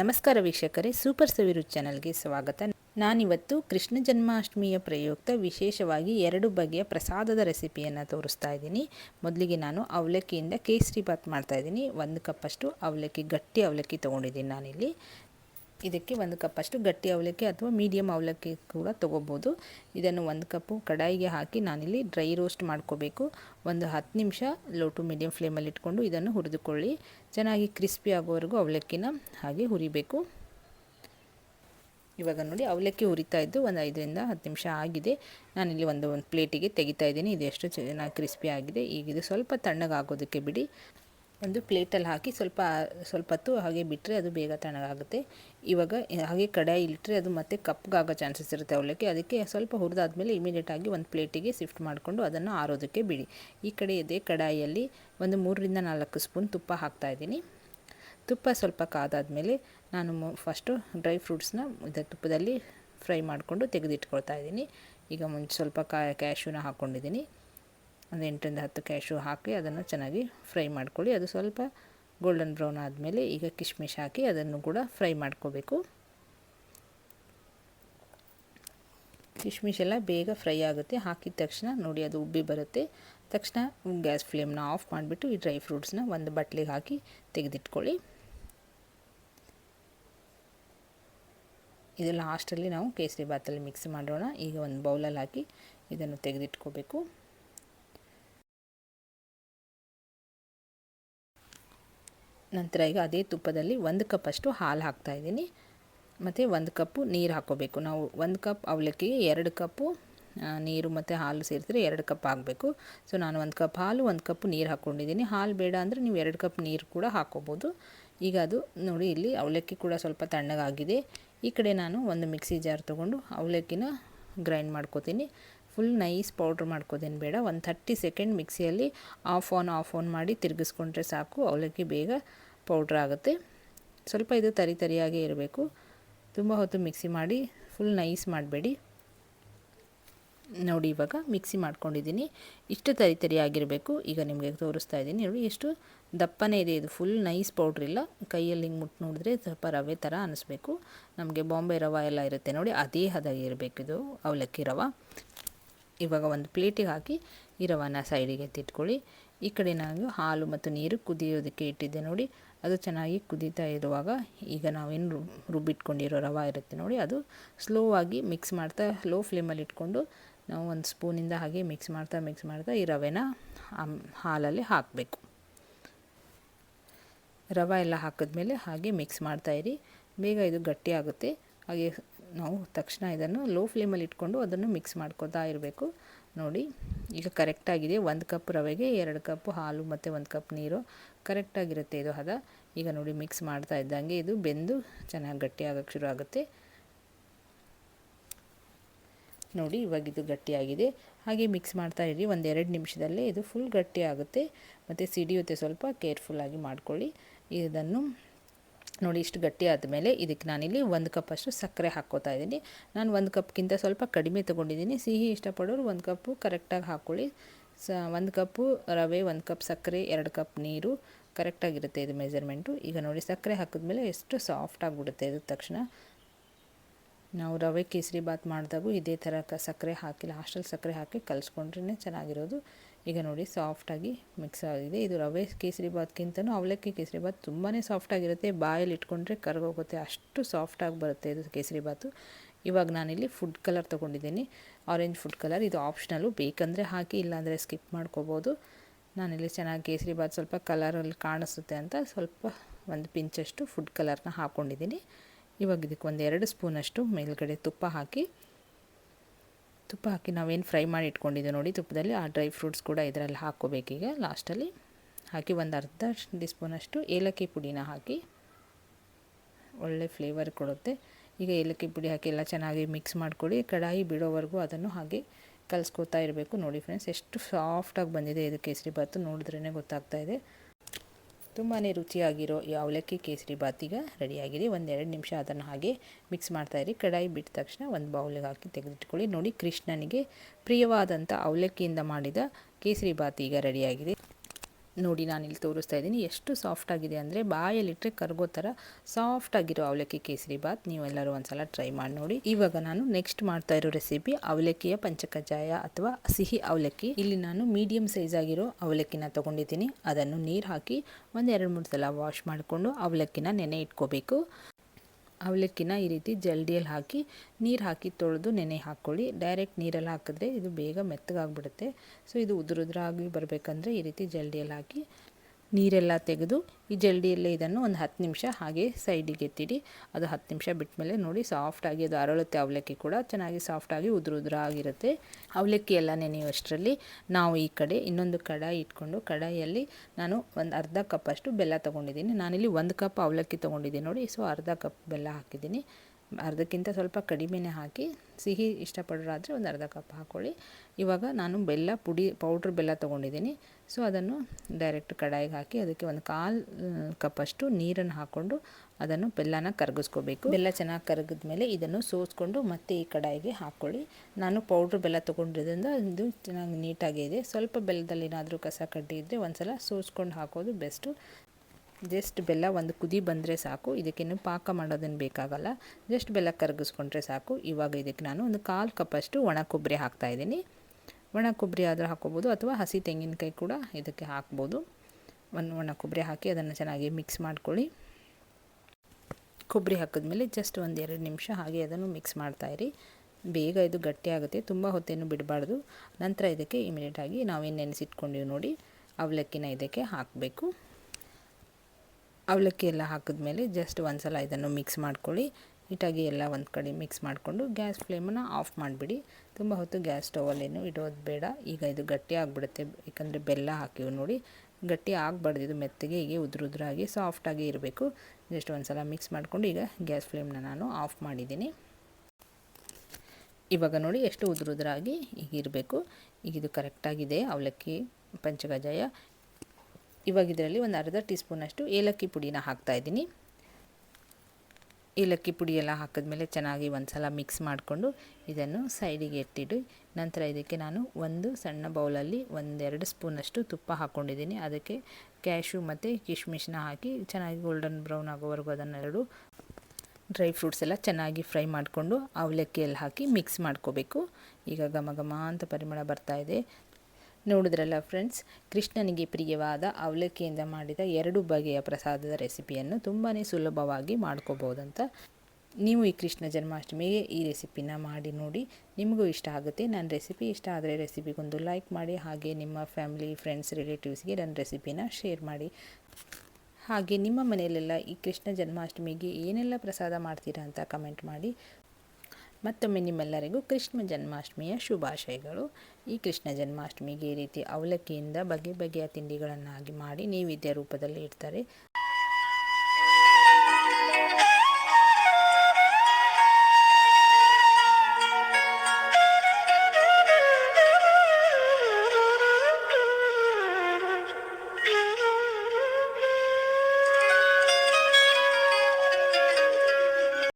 ನಮಸ್ಕಾರ ವೀಕ್ಷಕರೇ, ಸೂಪರ್ ಸವಿರು ಚಾನಲ್ಗೆ ಸ್ವಾಗತ. ನಾನಿವತ್ತು ಕೃಷ್ಣ ಜನ್ಮಾಷ್ಟಮಿಯ ಪ್ರಯುಕ್ತ ವಿಶೇಷವಾಗಿ ಎರಡು ಬಗೆಯ ಪ್ರಸಾದದ ರೆಸಿಪಿಯನ್ನು ತೋರಿಸ್ತಾ ಇದ್ದೀನಿ. ಮೊದಲಿಗೆ ನಾನು ಅವಲಕ್ಕಿಯಿಂದ ಕೇಸರಿ ಬಾತ್ ಮಾಡ್ತಾ ಇದ್ದೀನಿ. ಒಂದು ಕಪ್ಪಷ್ಟು ಅವಲಕ್ಕಿ, ಗಟ್ಟಿ ಅವಲಕ್ಕಿ ತೊಗೊಂಡಿದ್ದೀನಿ ನಾನಿಲ್ಲಿ. ಇದಕ್ಕೆ ಒಂದು ಕಪ್ ಅಷ್ಟು ಗಟ್ಟಿ ಅವಲಕ್ಕಿ ಅಥವಾ ಮೀಡಿಯಮ್ ಅವಲಕ್ಕಿ ಕೂಡ ತೊಗೋಬೋದು. ಇದನ್ನು ಒಂದು ಕಪ್ಪು ಕಡಾಯಿಗೆ ಹಾಕಿ ನಾನಿಲ್ಲಿ ಡ್ರೈ ರೋಸ್ಟ್ ಮಾಡ್ಕೋಬೇಕು. ಒಂದು ಹತ್ತು ನಿಮಿಷ ಲೋ ಟು ಮೀಡಿಯಮ್ ಫ್ಲೇಮಲ್ಲಿ ಇಟ್ಕೊಂಡು ಇದನ್ನು ಹುರಿದುಕೊಳ್ಳಿ. ಚೆನ್ನಾಗಿ ಕ್ರಿಸ್ಪಿ ಆಗೋವರೆಗೂ ಅವಲಕ್ಕಿನ ಹಾಗೆ ಹುರಿಬೇಕು. ಇವಾಗ ನೋಡಿ, ಅವಲಕ್ಕಿ ಹುರಿತಾ ಇದ್ದು ಒಂದು ಐದರಿಂದ ಹತ್ತು ನಿಮಿಷ ಆಗಿದೆ. ನಾನಿಲ್ಲಿ ಒಂದು ಒಂದು ಪ್ಲೇಟಿಗೆ ತೆಗಿತಾ ಇದ್ದೀನಿ. ಇದು ಎಷ್ಟು ಚೆನ್ನಾಗಿ ಕ್ರಿಸ್ಪಿ ಆಗಿದೆ. ಈಗ ಇದು ಸ್ವಲ್ಪ ತಣ್ಣಗಾಗೋದಕ್ಕೆ ಬಿಡಿ. ಒಂದು ಪ್ಲೇಟಲ್ಲಿ ಹಾಕಿ ಸ್ವಲ್ಪ ಸ್ವಲ್ಪ ಹೊತ್ತು ಹಾಗೆ ಬಿಟ್ಟರೆ ಅದು ಬೇಗ ತಣ್ಣಗಾಗುತ್ತೆ. ಇವಾಗ ಹಾಗೆ ಕಡಾಯಿ ಇಟ್ಟರೆ ಅದು ಮತ್ತೆ ಕಪ್ಪಗಾಗೋ ಚಾನ್ಸಸ್ ಇರುತ್ತೆ ಅವಲಕ್ಕಿ ಅದಕ್ಕೆ ಸ್ವಲ್ಪ ಹುರಿದಾದ್ಮೇಲೆ ಇಮಿಡಿಯೇಟಾಗಿ ಒಂದು ಪ್ಲೇಟಿಗೆ ಶಿಫ್ಟ್ ಮಾಡಿಕೊಂಡು ಅದನ್ನು ಆರೋದಕ್ಕೆ ಬಿಡಿ. ಈ ಕಡೆ ಇದೆ ಕಡಾಯಿಯಲ್ಲಿ ಒಂದು ಮೂರರಿಂದ ನಾಲ್ಕು ಸ್ಪೂನ್ ತುಪ್ಪ ಹಾಕ್ತಾಯಿದ್ದೀನಿ ತುಪ್ಪ ಸ್ವಲ್ಪ ಕಾದಾದಮೇಲೆ ನಾನು ಫಸ್ಟು ಡ್ರೈ ಫ್ರೂಟ್ಸ್ನ ಇದು ತುಪ್ಪದಲ್ಲಿ ಫ್ರೈ ಮಾಡಿಕೊಂಡು ತೆಗೆದಿಟ್ಕೊಳ್ತಾ ಇದ್ದೀನಿ. ಈಗ ಮುಂಚೆ ಸ್ವಲ್ಪ ಕಾಯ ಕ್ಯಾಶ್ಯೂನ ಹಾಕ್ಕೊಂಡಿದ್ದೀನಿ ಒಂದು ಎಂಟರಿಂದ ಹತ್ತು ಕ್ಯಾಶು ಹಾಕಿ ಅದನ್ನು ಚೆನ್ನಾಗಿ ಫ್ರೈ ಮಾಡ್ಕೊಳ್ಳಿ. ಅದು ಸ್ವಲ್ಪ ಗೋಲ್ಡನ್ ಬ್ರೌನ್ ಆದಮೇಲೆ ಈಗ ಕಿಶ್ಮಿಶ್ ಹಾಕಿ ಅದನ್ನು ಕೂಡ ಫ್ರೈ ಮಾಡ್ಕೋಬೇಕು. ಕಿಶ್ಮಿಶ್ ಎಲ್ಲ ಬೇಗ ಫ್ರೈ ಆಗುತ್ತೆ. ಹಾಕಿದ ತಕ್ಷಣ ನೋಡಿ ಅದು ಉಬ್ಬಿ ಬರುತ್ತೆ. ತಕ್ಷಣ ಗ್ಯಾಸ್ ಫ್ಲೇಮ್ನ ಆಫ್ ಮಾಡಿಬಿಟ್ಟು ಈ ಡ್ರೈ ಫ್ರೂಟ್ಸ್ನ ಒಂದು ಬಟ್ಲಿಗೆ ಹಾಕಿ ತೆಗೆದಿಟ್ಕೊಳ್ಳಿ. ಇದು ಲಾಸ್ಟಲ್ಲಿ ನಾವು ಕೇಸರಿ ಬಾತಲ್ಲಿ ಮಿಕ್ಸ್ ಮಾಡೋಣ. ಈಗ ಒಂದು ಬೌಲಲ್ಲಿ ಹಾಕಿ ಇದನ್ನು ತೆಗೆದಿಟ್ಕೋಬೇಕು. ನಂತರ ಈಗ ಅದೇ ತುಪ್ಪದಲ್ಲಿ ಒಂದು ಕಪ್ಪಷ್ಟು ಹಾಲು ಹಾಕ್ತಾಯಿದ್ದೀನಿ ಮತ್ತು ಒಂದು ಕಪ್ಪು ನೀರು ಹಾಕ್ಕೋಬೇಕು. ನಾವು ಒಂದು ಕಪ್ ಅವಲಕ್ಕಿಗೆ ಎರಡು ಕಪ್ಪು ನೀರು ಮತ್ತು ಹಾಲು ಸೇರಿಸಿದ್ರೆ ಎರಡು ಕಪ್ ಆಗಬೇಕು ಸೊ ನಾನು ಒಂದು ಕಪ್ ಹಾಲು, ಒಂದು ಕಪ್ ನೀರು ಹಾಕ್ಕೊಂಡಿದ್ದೀನಿ. ಹಾಲು ಬೇಡ ಅಂದರೆ ನೀವು ಎರಡು ಕಪ್ ನೀರು ಕೂಡ ಹಾಕ್ಕೋಬೋದು. ಈಗ ಅದು ನೋಡಿ, ಇಲ್ಲಿ ಅವಲಕ್ಕಿ ಕೂಡ ಸ್ವಲ್ಪ ತಣ್ಣಗಾಗಿದೆ. ಈ ಕಡೆ ನಾನು ಒಂದು ಮಿಕ್ಸಿ ಜಾರ್ ತೊಗೊಂಡು ಅವಲಕ್ಕಿನ ಗ್ರೈಂಡ್ ಮಾಡ್ಕೋತೀನಿ. ಫುಲ್ ನೈಸ್ ಪೌಡ್ರ್ ಮಾಡ್ಕೋದೇನು ಬೇಡ. ಒಂದು ಥರ್ಟಿ ಸೆಕೆಂಡ್ ಮಿಕ್ಸಿಯಲ್ಲಿ ಆಫ್ ಆನ್ ಆಫ್ ಆನ್ ಮಾಡಿ ತಿರುಗಿಸ್ಕೊಂಡ್ರೆ ಸಾಕು. ಅವಲಕ್ಕಿ ಬೇಗ ಪೌಡ್ರ್ ಆಗುತ್ತೆ. ಸ್ವಲ್ಪ ಇದು ತರಿ ತರಿಯಾಗೇ ಇರಬೇಕು. ತುಂಬ ಹೊತ್ತು ಮಿಕ್ಸಿ ಮಾಡಿ ಫುಲ್ ನೈಸ್ ಮಾಡಬೇಡಿ. ನೋಡಿ ಇವಾಗ ಮಿಕ್ಸಿ ಮಾಡ್ಕೊಂಡಿದ್ದೀನಿ. ಇಷ್ಟು ತರಿ ತರಿಯಾಗಿರಬೇಕು. ಈಗ ನಿಮಗೆ ತೋರಿಸ್ತಾ ಇದ್ದೀನಿ. ನೋಡಿ ಎಷ್ಟು ದಪ್ಪನೇ ಇದೆ ಇದು. ಫುಲ್ ನೈಸ್ ಪೌಡ್ರ್ ಇಲ್ಲ. ಕೈಯಲ್ಲಿ ಹಿಂಗೆ ಮುಟ್ಟು ನೋಡಿದ್ರೆ ಸ್ವಲ್ಪ ರವೆ ಥರ ಅನ್ನಿಸ್ಬೇಕು ನಮಗೆ ಬಾಂಬೆ ರವೆ ಎಲ್ಲ ಇರುತ್ತೆ. ನೋಡಿ ಅದೇ ಹದ ಇರಬೇಕು ಇದು ಅವಲಕ್ಕಿ ರವೆ. ಇವಾಗ ಒಂದು ಪ್ಲೇಟಿಗೆ ಹಾಕಿ ಈ ರವಾನ ಸೈಡಿಗೆ ಎತ್ತಿಟ್ಕೊಳ್ಳಿ. ಈ ಕಡೆ ನಾನು ಹಾಲು ಮತ್ತು ನೀರು ಕುದಿಯೋದಕ್ಕೆ ಇಟ್ಟಿದ್ದೆ ನೋಡಿ. ಅದು ಚೆನ್ನಾಗಿ ಕುದೀತಾ ಇರುವಾಗ ಈಗ ನಾವೇನು ರುಬ್ಬಿಟ್ಕೊಂಡಿರೋ ರವೆ ಇರುತ್ತೆ ನೋಡಿ. ಅದು ಸ್ಲೋ ಆಗಿ ಮಿಕ್ಸ್ ಮಾಡ್ತಾ ಲೋ ಫ್ಲೇಮಲ್ಲಿ ಇಟ್ಕೊಂಡು ನಾವು ಒಂದು ಸ್ಪೂನಿಂದ ಹಾಗೆ ಮಿಕ್ಸ್ ಮಾಡ್ತಾ ಮಿಕ್ಸ್ ಮಾಡ್ತಾ ಈ ರವೆನ ಹಾಲಲ್ಲಿ ಹಾಕಬೇಕು. ರವೆ ಎಲ್ಲ ಹಾಕಿದ್ಮೇಲೆ ಹಾಗೆ ಮಿಕ್ಸ್ ಮಾಡ್ತಾಯಿರಿ ಬೇಗ ಇದು ಗಟ್ಟಿ ಆಗುತ್ತೆ. ಹಾಗೆ ನಾವು ತಕ್ಷಣ ಇದನ್ನು ಲೋ ಫ್ಲೇಮಲ್ಲಿ ಇಟ್ಕೊಂಡು ಅದನ್ನು ಮಿಕ್ಸ್ ಮಾಡ್ಕೋತಾ ಇರಬೇಕು. ನೋಡಿ, ಈಗ ಕರೆಕ್ಟಾಗಿದೆ ಒಂದು ಕಪ್ ರವೆಗೆ ಎರಡು ಕಪ್ ಹಾಲು ಮತ್ತು ಒಂದು ಕಪ್ ನೀರು. ಕರೆಕ್ಟಾಗಿರುತ್ತೆ ಇದು ಹದ. ಈಗ ನೋಡಿ ಮಿಕ್ಸ್ ಮಾಡ್ತಾ ಇದ್ದಂಗೆ ಇದು ಬೆಂದು ಚೆನ್ನಾಗಿ ಗಟ್ಟಿಯಾಗಕ್ಕೆ ಶುರು ಆಗುತ್ತೆ. ನೋಡಿ, ಇವಾಗ ಇದು ಗಟ್ಟಿಯಾಗಿದೆ. ಹಾಗೆ ಮಿಕ್ಸ್ ಮಾಡ್ತಾ ಇರಿ. ಒಂದು ಎರಡು ನಿಮಿಷದಲ್ಲೇ ಇದು ಫುಲ್ ಗಟ್ಟಿ ಆಗುತ್ತೆ. ಮತ್ತು ಸಿಡಿಯುತ್ತೆ ಸ್ವಲ್ಪ. ಕೇರ್ಫುಲ್ಲಾಗಿ ಮಾಡ್ಕೊಳ್ಳಿ. ಇದನ್ನು ನೋಡಿ ಇಷ್ಟು ಗಟ್ಟಿ ಆದಮೇಲೆ ಇದಕ್ಕೆ ನಾನಿಲ್ಲಿ ಒಂದು ಕಪ್ಪಷ್ಟು ಸಕ್ಕರೆ ಹಾಕ್ಕೋತಾ ಇದ್ದೀನಿ. ನಾನು ಒಂದು ಕಪ್ಗಿಂತ ಸ್ವಲ್ಪ ಕಡಿಮೆ ತೊಗೊಂಡಿದ್ದೀನಿ. ಸಿಹಿ ಇಷ್ಟಪಡೋರು ಒಂದು ಕಪ್ಪು ಕರೆಕ್ಟಾಗಿ ಹಾಕ್ಕೊಳ್ಳಿ ಸ, ಒಂದು ಕಪ್ಪು ರವೆ, ಒಂದು ಕಪ್ ಸಕ್ಕರೆ, ಎರಡು ಕಪ್ ನೀರು ಕರೆಕ್ಟಾಗಿರುತ್ತೆ ಇದು ಮೆಜರ್ಮೆಂಟು ಈಗ ನೋಡಿ ಸಕ್ಕರೆ ಹಾಕಿದ್ಮೇಲೆ ಎಷ್ಟು ಸಾಫ್ಟ್ ಆಗಿಬಿಡುತ್ತೆ ಇದು ತಕ್ಷಣ. ನಾವು ರವೆ, ಕೇಸರಿ ಬಾತ್ ಮಾಡಿದಾಗೂ ಇದೇ ಥರ ಸಕ್ಕರೆ ಹಾಕಿ ಲಾಸ್ಟಲ್ಲಿ ಸಕ್ಕರೆ ಹಾಕಿ ಕಲಿಸ್ಕೊಂಡ್ರೇ ಚೆನ್ನಾಗಿರೋದು. ಈಗ ನೋಡಿ ಸಾಫ್ಟಾಗಿ ಮಿಕ್ಸ್ ಆಗಿದೆ. ಇದು ರವೆ ಕೇಸರಿ ಬಾತ್ಗಿಂತನೂ ಅವಲಕ್ಕಿ ಕೇಸರಿ ಬಾತ್ ತುಂಬಾ ಸಾಫ್ಟಾಗಿರುತ್ತೆ ಬಾಯಲ್ಲಿ ಇಟ್ಕೊಂಡ್ರೆ ಕರಗೋಗುತ್ತೆ. ಅಷ್ಟು ಸಾಫ್ಟಾಗಿ ಬರುತ್ತೆ ಇದು ಕೇಸರಿ ಬಾತು ಇವಾಗ ನಾನಿಲ್ಲಿ ಫುಡ್ ಕಲರ್ ತೊಗೊಂಡಿದ್ದೀನಿ. ಆರೆಂಜ್ ಫುಡ್ ಕಲರ್ ಇದು ಆಪ್ಷನಲ್ಲು ಬೇಕಂದರೆ ಹಾಕಿ, ಇಲ್ಲಾಂದರೆ ಸ್ಕಿಪ್ ಮಾಡ್ಕೋಬೋದು. ನಾನಿಲ್ಲಿ ಚೆನ್ನಾಗಿ ಕೇಸರಿ ಬಾತ್ ಸ್ವಲ್ಪ ಕಲರಲ್ಲಿ ಕಾಣಿಸುತ್ತೆ ಅಂತ ಸ್ವಲ್ಪ ಒಂದು ಪಿಂಚಷ್ಟು ಫುಡ್ ಕಲರ್ನ ಹಾಕ್ಕೊಂಡಿದ್ದೀನಿ ಇವಾಗ ಇದಕ್ಕೆ ಒಂದು ಎರಡು ಸ್ಪೂನಷ್ಟು ಮೇಲ್ಗಡೆ ತುಪ್ಪ ಹಾಕಿ ತುಪ್ಪ ಹಾಕಿ ನಾವೇನು ಫ್ರೈ ಮಾಡಿ ಇಟ್ಕೊಂಡಿದ್ದೆ ನೋಡಿ ತುಪ್ಪದಲ್ಲಿ, ಆ ಡ್ರೈ ಫ್ರೂಟ್ಸ್ ಕೂಡ ಇದರಲ್ಲಿ ಹಾಕ್ಕೋಬೇಕೀಗ ಲಾಸ್ಟಲ್ಲಿ ಹಾಕಿ ಒಂದು ಅರ್ಧ ಟೀ ಸ್ಪೂನಷ್ಟು ಏಲಕ್ಕಿ ಪುಡಿನ ಹಾಕಿ ಒಳ್ಳೆ ಫ್ಲೇವರ್ ಕೊಡುತ್ತೆ. ಈಗ ಏಲಕ್ಕಿ ಪುಡಿ ಹಾಕಿ ಎಲ್ಲ ಚೆನ್ನಾಗಿ ಮಿಕ್ಸ್ ಮಾಡ್ಕೊಳ್ಳಿ, ಕಡಾಯಿ ಬಿಡೋವರೆಗೂ ಅದನ್ನು ಹಾಗೆ ಕಲಿಸ್ಕೋತಾ ಇರಬೇಕು ನೋಡಿ ಫ್ರೆಂಡ್ಸ್ ಎಷ್ಟು ಸಾಫ್ಟಾಗಿ ಬಂದಿದೆ ಇದು ಕೇಸರಿ ಬಾತು ನೋಡಿದ್ರೇ ಗೊತ್ತಾಗ್ತಾ ಇದೆ. ತುಂಬಾ ರುಚಿಯಾಗಿರೋ ಈ ಅವಲಕ್ಕಿ ಕೇಸರಿ ಬಾತಿಗ ರೆಡಿಯಾಗಿದೆ. ಒಂದೆರಡು ನಿಮಿಷ ಅದನ್ನು ಹಾಗೆ ಮಿಕ್ಸ್ ಮಾಡ್ತಾಯಿರಿ ಕಡಾಯಿ ಬಿಟ್ಟ ತಕ್ಷಣ ಒಂದು ಬೌಲಿಗೆ ಹಾಕಿ ತೆಗೆದಿಟ್ಕೊಳ್ಳಿ. ನೋಡಿ ಕೃಷ್ಣನಿಗೆ ಪ್ರಿಯವಾದಂಥ ಅವಲಕ್ಕಿಯಿಂದ ಮಾಡಿದ ಕೇಸರಿ ಬಾತಿ ಈಗ ರೆಡಿಯಾಗಿದೆ. ನೋಡಿ ನಾನು ಇಲ್ಲಿ ತೋರಿಸ್ತಾ ಇದ್ದೀನಿ. ಎಷ್ಟು ಸಾಫ್ಟ್ ಆಗಿದೆ ಅಂದರೆ ಬಾಯಲ್ಲಿಟ್ಟರೆ ಕರ್ಗೋ ಥರ ಸಾಫ್ಟ್ ಆಗಿರೋ ಅವಲಕ್ಕಿ ಕೇಸರಿ ಬಾತ್ ನೀವೆಲ್ಲರೂ ಒಂದ್ಸಲ ಟ್ರೈ ಮಾಡಿ ನೋಡಿ. ಇವಾಗ ನಾನು ನೆಕ್ಸ್ಟ್ ಮಾಡ್ತಾ ಇರೋ ರೆಸಿಪಿ ಅವಲಕ್ಕಿಯ ಪಂಚಕಜ್ಜಾಯ ಅಥವಾ ಸಿಹಿ ಅವಲಕ್ಕಿ. ಇಲ್ಲಿ ನಾನು ಮೀಡಿಯಂ ಸೈಜ್ ಆಗಿರೋ ಅವಲಕ್ಕಿನ ತೊಗೊಂಡಿದ್ದೀನಿ. ಅದನ್ನು ನೀರು ಹಾಕಿ ಒಂದೆರಡು ಮೂರು ಸಲ ವಾಶ್ ಮಾಡಿಕೊಂಡು ಅವಲಕ್ಕಿನ ನೆನೆ ಇಟ್ಕೋಬೇಕು. ಅವಲಕ್ಕಿನ ಈ ರೀತಿ ಜಲ್ಡಿಯಲ್ಲಿ ಹಾಕಿ, ನೀರು ಹಾಕಿ ತೊಳೆದು ನೆನೆ ಹಾಕ್ಕೊಳ್ಳಿ ಡೈರೆಕ್ಟ್ ನೀರಲ್ಲಿ ಹಾಕಿದ್ರೆ ಇದು ಬೇಗ ಮೆತ್ತಗಾಗ್ಬಿಡುತ್ತೆ. ಸೊ ಇದು ಉದುರುದ್ರಾಗಿ ಬರಬೇಕಂದ್ರೆ ಈ ರೀತಿ ಜಲ್ಡಿಯಲ್ಲಿ ಹಾಕಿ ನೀರೆಲ್ಲ ತೆಗೆದು ಈ ಜಲ್ಡಿಯಲ್ಲೇ ಇದನ್ನು ಒಂದು ಹತ್ತು ನಿಮಿಷ ಹಾಗೆ ಸೈಡಿಗೆ ಎತ್ತಿಡಿ. ಅದು ಹತ್ತು ನಿಮಿಷ ಬಿಟ್ಟಮೇಲೆ ನೋಡಿ ಸಾಫ್ಟಾಗಿ ಅದು ಅರಳುತ್ತೆ. ಅವಲಕ್ಕಿ ಕೂಡ ಚೆನ್ನಾಗಿ ಸಾಫ್ಟಾಗಿ ಉದುರು ಆಗಿರುತ್ತೆ. ಅವಲಕ್ಕಿ ಎಲ್ಲ ನೆನೆಯುವಷ್ಟರಲ್ಲಿ ನಾವು ಈ ಕಡೆ ಇನ್ನೊಂದು ಕಡಾಯಿ ಇಟ್ಕೊಂಡು ಕಡಾಯಿಯಲ್ಲಿ ನಾನು ಒಂದು ಅರ್ಧ ಕಪ್ಪಷ್ಟು ಬೆಲ್ಲ ತೊಗೊಂಡಿದ್ದೀನಿ. ನಾನಿಲ್ಲಿ ಒಂದು ಕಪ್ ಅವಲಕ್ಕಿ ತೊಗೊಂಡಿದ್ದೀನಿ ನೋಡಿ. ಸೊ ಅರ್ಧ ಕಪ್ ಬೆಲ್ಲ ಹಾಕಿದ್ದೀನಿ. ಅರ್ಧಕ್ಕಿಂತ ಸ್ವಲ್ಪ ಕಡಿಮೆನೇ ಹಾಕಿ ಸಿಹಿ ಇಷ್ಟಪಡೋರಾದರೆ ಒಂದು ಅರ್ಧ ಕಪ್ ಹಾಕ್ಕೊಳ್ಳಿ ಇವಾಗ ನಾನು ಬೆಲ್ಲ ಪುಡಿ, ಪೌಡ್ರ್ ಬೆಲ್ಲ ತೊಗೊಂಡಿದ್ದೀನಿ. ಸೊ ಅದನ್ನು ಡೈರೆಕ್ಟ್ ಕಡಾಯಿಗೆ ಹಾಕಿ ಅದಕ್ಕೆ ಒಂದು ಕಾಲು ಕಪ್ಪಷ್ಟು ನೀರನ್ನು ಹಾಕ್ಕೊಂಡು ಅದನ್ನು ಬೆಲ್ಲನ ಕರಗಿಸ್ಕೋಬೇಕು. ಬೆಲ್ಲ ಚೆನ್ನಾಗಿ ಕರಗಿದ ಮೇಲೆ ಇದನ್ನು ಸೋಸ್ಕೊಂಡು ಮತ್ತೆ ಈ ಕಡಾಯಿಗೆ ಹಾಕ್ಕೊಳ್ಳಿ ನಾನು ಪೌಡ್ರ್ ಬೆಲ್ಲ ತೊಗೊಂಡಿರೋದ್ರಿಂದ ಇದು ಚೆನ್ನಾಗಿ ನೀಟಾಗಿ ಇದೆ. ಸ್ವಲ್ಪ ಬೆಲ್ಲದಲ್ಲಿ ಏನಾದರೂ ಕಸ ಕಡ್ಡಿ ಇದ್ದರೆ ಒಂದು ಸಲ ಸೋಸ್ಕೊಂಡು ಹಾಕೋದು ಬೆಸ್ಟು. ಜಸ್ಟ್ ಬೆಲ್ಲ ಒಂದು ಕುದಿ ಬಂದರೆ ಸಾಕು. ಇದಕ್ಕೇನು ಪಾಕ ಮಾಡೋದನ್ನು ಬೇಕಾಗಲ್ಲ. ಜಸ್ಟ್ ಬೆಲ್ಲ ಕರಗಿಸ್ಕೊಂಡ್ರೆ ಸಾಕು. ಇವಾಗ ಇದಕ್ಕೆ ನಾನು ಒಂದು ಕಾಲು ಕಪ್ಪಷ್ಟು ಒಣ ಕೊಬ್ಬರಿ ಹಾಕ್ತಾಯಿದ್ದೀನಿ ಒಣ ಕೊಬ್ಬರಿ ಆದರೂ ಹಾಕ್ಕೋಬೋದು ಅಥವಾ ಹಸಿ ತೆಂಗಿನಕಾಯಿ ಕೂಡ ಇದಕ್ಕೆ ಹಾಕ್ಬೋದು. ಒಂದು ಒಣ ಕೊಬ್ಬರಿ ಹಾಕಿ ಅದನ್ನು ಚೆನ್ನಾಗಿ ಮಿಕ್ಸ್ ಮಾಡ್ಕೊಳ್ಳಿ. ಕೊಬ್ಬರಿ ಹಾಕಿದ್ಮೇಲೆ ಜಸ್ಟ್ ಒಂದು ಎರಡು ನಿಮಿಷ ಹಾಗೆ ಅದನ್ನು ಮಿಕ್ಸ್ ಮಾಡ್ತಾಯಿರಿ ಬೇಗ ಇದು ಗಟ್ಟಿಯಾಗುತ್ತೆ ತುಂಬ ಹೊತ್ತೇನು ಬಿಡಬಾರ್ದು. ನಂತರ ಇದಕ್ಕೆ ಇಮಿಡಿಯೇಟಾಗಿ ನಾವೇನು ನೆನೆಸಿಟ್ಕೊಂಡಿವಿ ನೋಡಿ, ಅವಲಕ್ಕಿನ ಇದಕ್ಕೆ ಹಾಕಬೇಕು. ಅವಲಕ್ಕಿ ಎಲ್ಲ ಹಾಕಿದ್ಮೇಲೆ ಜಸ್ಟ್ ಒಂದು ಸಲ ಇದನ್ನು ಮಿಕ್ಸ್ ಮಾಡ್ಕೊಳ್ಳಿ. ನೀಟಾಗಿ ಎಲ್ಲ ಒಂದು ಕಡೆ ಮಿಕ್ಸ್ ಮಾಡಿಕೊಂಡು ಗ್ಯಾಸ್ ಫ್ಲೇಮನ್ನು ಆಫ್ ಮಾಡಿಬಿಡಿ. ತುಂಬ ಹೊತ್ತು ಗ್ಯಾಸ್ ಸ್ಟವಲ್ಲೇನು ಇಡೋದು ಬೇಡ. ಈಗ ಇದು ಗಟ್ಟಿ ಆಗಿಬಿಡುತ್ತೆ. ಯಾಕಂದರೆ ಬೆಲ್ಲ ಹಾಕಿವು ನೋಡಿ. ಗಟ್ಟಿ ಆಗಬಾರ್ದು. ಇದು ಮೆತ್ತಗೆ ಹೀಗೆ ಉದುರುದ್ರಾಗಿ ಸಾಫ್ಟಾಗಿ ಇರಬೇಕು. ಜಸ್ಟ್ ಒಂದು ಸಲ ಮಿಕ್ಸ್ ಮಾಡಿಕೊಂಡು ಈಗ ಗ್ಯಾಸ್ ಫ್ಲೇಮ್ನ ನಾನು ಆಫ್ ಮಾಡಿದ್ದೀನಿ. ಇವಾಗ ನೋಡಿ ಎಷ್ಟು ಉದುರುದ್ರಾಗಿ ಈಗ ಇರಬೇಕು ಈಗ ಇದು ಕರೆಕ್ಟಾಗಿದೆ ಅವಲಕ್ಕಿ, ಪಂಚಗಜಾಯ. ಇವಾಗ ಇದರಲ್ಲಿ ಒಂದು ಅರ್ಧ ಟೀ ಸ್ಪೂನಷ್ಟು ಏಲಕ್ಕಿ ಪುಡಿನ ಹಾಕ್ತಾಯಿದ್ದೀನಿ ಏಲಕ್ಕಿ ಪುಡಿ ಎಲ್ಲ ಹಾಕಿದ್ಮೇಲೆ ಚೆನ್ನಾಗಿ ಒಂದು ಸಲ ಮಿಕ್ಸ್ ಮಾಡಿಕೊಂಡು ಇದನ್ನು ಸೈಡಿಗೆ ಎತ್ತಿಡಿ, ನಂತರ ಇದಕ್ಕೆ ನಾನು ಒಂದು ಸಣ್ಣ ಬೌಲಲ್ಲಿ ಒಂದೆರಡು ಸ್ಪೂನಷ್ಟು ತುಪ್ಪ ಹಾಕ್ಕೊಂಡಿದ್ದೀನಿ ಅದಕ್ಕೆ ಕ್ಯಾಶು ಮತ್ತು ಕಿಶ್ಮಿಶ್ನ ಹಾಕಿ ಚೆನ್ನಾಗಿ ಗೋಲ್ಡನ್ ಬ್ರೌನ್ ಆಗೋವರೆಗೂ ಅದನ್ನೆರಡು ಡ್ರೈ ಫ್ರೂಟ್ಸ್ ಎಲ್ಲ ಚೆನ್ನಾಗಿ ಫ್ರೈ ಮಾಡಿಕೊಂಡು ಅವಲಕ್ಕಿಯಲ್ಲಿ ಹಾಕಿ ಮಿಕ್ಸ್ ಮಾಡ್ಕೋಬೇಕು. ಈಗ ಘಮ ಘಮ ಅಂತ ಪರಿಮಳ ಬರ್ತಾ ಇದೆ. ನೋಡಿದ್ರಲ್ಲ ಫ್ರೆಂಡ್ಸ್ ಕೃಷ್ಣನಿಗೆ ಪ್ರಿಯವಾದ ಅವಲಕ್ಕಿಯಿಂದ ಮಾಡಿದ ಎರಡು ಬಗೆಯ ಪ್ರಸಾದದ ರೆಸಿಪಿಯನ್ನು ತುಂಬಾ ಸುಲಭವಾಗಿ ಮಾಡ್ಕೋಬೋದಂತ. ನೀವು ಈ ಕೃಷ್ಣ ಜನ್ಮಾಷ್ಟಮಿಗೆ ಈ ರೆಸಿಪಿನ ಮಾಡಿ ನೋಡಿ, ನಿಮಗೂ ಇಷ್ಟ ಆಗುತ್ತೆ. ನನ್ನ ರೆಸಿಪಿ ಇಷ್ಟ ಆದರೆ ರೆಸಿಪಿಗೊಂದು ಲೈಕ್ ಮಾಡಿ, ಹಾಗೆ ನಿಮ್ಮ ಫ್ಯಾಮಿಲಿ ಫ್ರೆಂಡ್ಸ್ ರಿಲೇಟಿವ್ಸ್ಗೆ ನನ್ನ ರೆಸಿಪಿನ ಶೇರ್ ಮಾಡಿ. ಹಾಗೆ ನಿಮ್ಮ ಮನೆಯಲ್ಲೆಲ್ಲ ಈ ಕೃಷ್ಣ ಜನ್ಮಾಷ್ಟಮಿಗೆ ಏನೆಲ್ಲ ಪ್ರಸಾದ ಮಾಡ್ತೀರಾ ಅಂತ ಕಮೆಂಟ್ ಮಾಡಿ. ಮತ್ತೊಮ್ಮೆ ನಿಮ್ಮೆಲ್ಲರಿಗೂ ಕೃಷ್ಣ ಜನ್ಮಾಷ್ಟಮಿಯ ಶುಭಾಶಯಗಳು. ಈ ಕೃಷ್ಣ ಜನ್ಮಾಷ್ಟಮಿಗೆ ಈ ರೀತಿ ಅವಲಕ್ಕಿಯಿಂದ ಬಗೆ ಬಗೆಯ ತಿಂಡಿಗಳನ್ನಾಗಿ ಮಾಡಿ ನೈವೇದ್ಯ ರೂಪದಲ್ಲಿ ಇಡ್ತಾರೆ.